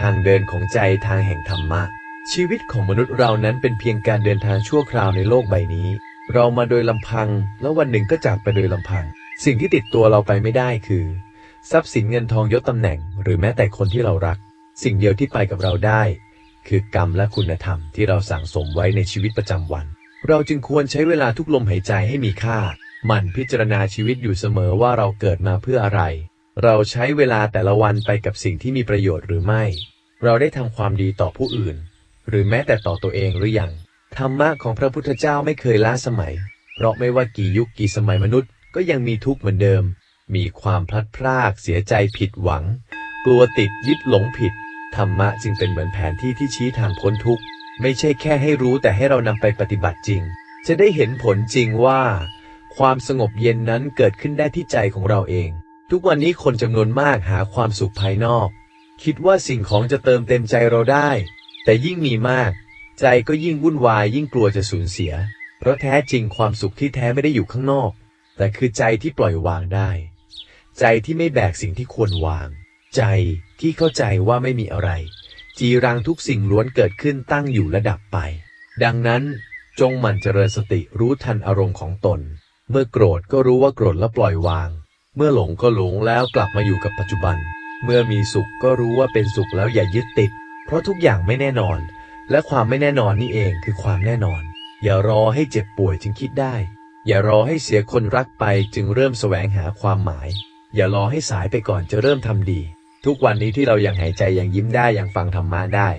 ทางเดินของใจทางแห่งธรรมะ ชีวิตของมนุษย์เรานั้นเป็นเพียงการเดินทางชั่วคราวในโลกใบนี้ เรามาโดยลำพัง แล้ววันหนึ่งก็จากไปโดยลำพัง สิ่งที่ติดตัวเราไปไม่ได้คือ ทรัพย์สินเงินทองยศตำแหน่ง หรือแม้แต่คนที่เรารัก สิ่งเดียวที่ไปกับเราได้ คือกรรมและคุณธรรมที่เราสั่งสมไว้ในชีวิตประจำวัน เราจึงควรใช้เวลาทุกลมหายใจให้มีค่าหมั่นพิจารณาชีวิตอยู่เสมอว่าเราเกิดมาเพื่ออะไร เราใช้เวลาแต่ละวันไปกับสิ่งที่มีประโยชน์หรือไม่ เราได้ทำความดีต่อผู้อื่น หรือแม้แต่ต่อตัวเองหรือยัง ธรรมะของพระพุทธเจ้าไม่เคยล้าสมัย เพราะไม่ว่ากี่ยุคกี่สมัยมนุษย์ ก็ยังมีทุกข์เหมือนเดิม มีความพลัดพรากเสียใจผิดหวัง กลัวติดยึดหลงผิด ธรรมะจึงเป็นเหมือนแผนที่ที่ชี้ทางพ้นทุกข์ ไม่ใช่แค่ให้รู้แต่ให้เรานำไปปฏิบัติจริง จะได้เห็นผลจริงว่า ความสงบเย็นนั้นเกิดขึ้นได้ที่ใจของเราเอง ทุกวันนี้คนจำนวนมากหาความสุขภายนอก คิดว่าสิ่งของจะเติมเต็มใจเราได้ แต่ยิ่งมีมาก ใจก็ยิ่งวุ่นวายยิ่งกลัวจะสูญเสีย เพราะแท้จริงความสุขที่แท้ไม่ได้อยู่ข้างนอก แต่คือใจที่ปล่อยวางได้ ใจที่ไม่แบกสิ่งที่ควรวาง ใจที่เข้าใจว่าไม่มีอะไร จีรังทุกสิ่งล้วนเกิดขึ้นตั้งอยู่และดับไป ดังนั้นจงหมั่นเจริญสติรู้ทันอารมณ์ของตน เมื่อโกรธก็รู้ว่าโกรธแล้วปล่อยวาง เมื่อหลงก็หลงแล้วกลับมาอยู่กับปัจจุบัน เมื่อมีสุขก็รู้ว่าเป็นสุขแล้วอย่ายึดติด เพราะทุกอย่างไม่แน่นอน และความไม่แน่นอนนี่เองคือความแน่นอน อย่ารอให้เจ็บป่วยจึงคิดได้ อย่ารอให้เสียคนรักไปจึงเริ่มแสวงหาความหมาย อย่ารอให้สายไปก่อนจะเริ่มทำดี ทุกวันนี้ที่เรายังหายใจยังยิ้มได้ยังฟังธรรมะได้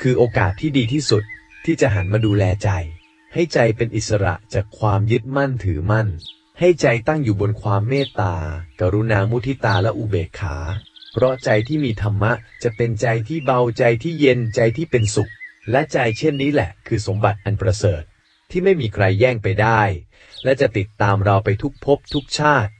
คือโอกาสที่ดีที่สุดที่จะหันมาดูแลใจ ให้ใจเป็นอิสระจากความยึดมั่นถือมั่น ให้ใจตั้งอยู่บนความเมตตา กรุณามุทิตาและอุเบกขา เพราะใจที่มีธรรมะจะเป็นใจที่เบาใจที่เย็นใจที่เป็นสุข และใจเช่นนี้แหละ คือสมบัติอันประเสริฐ ที่ไม่มีใครแย่งไปได้ และจะติดตามเราไปทุกภพทุกชาติ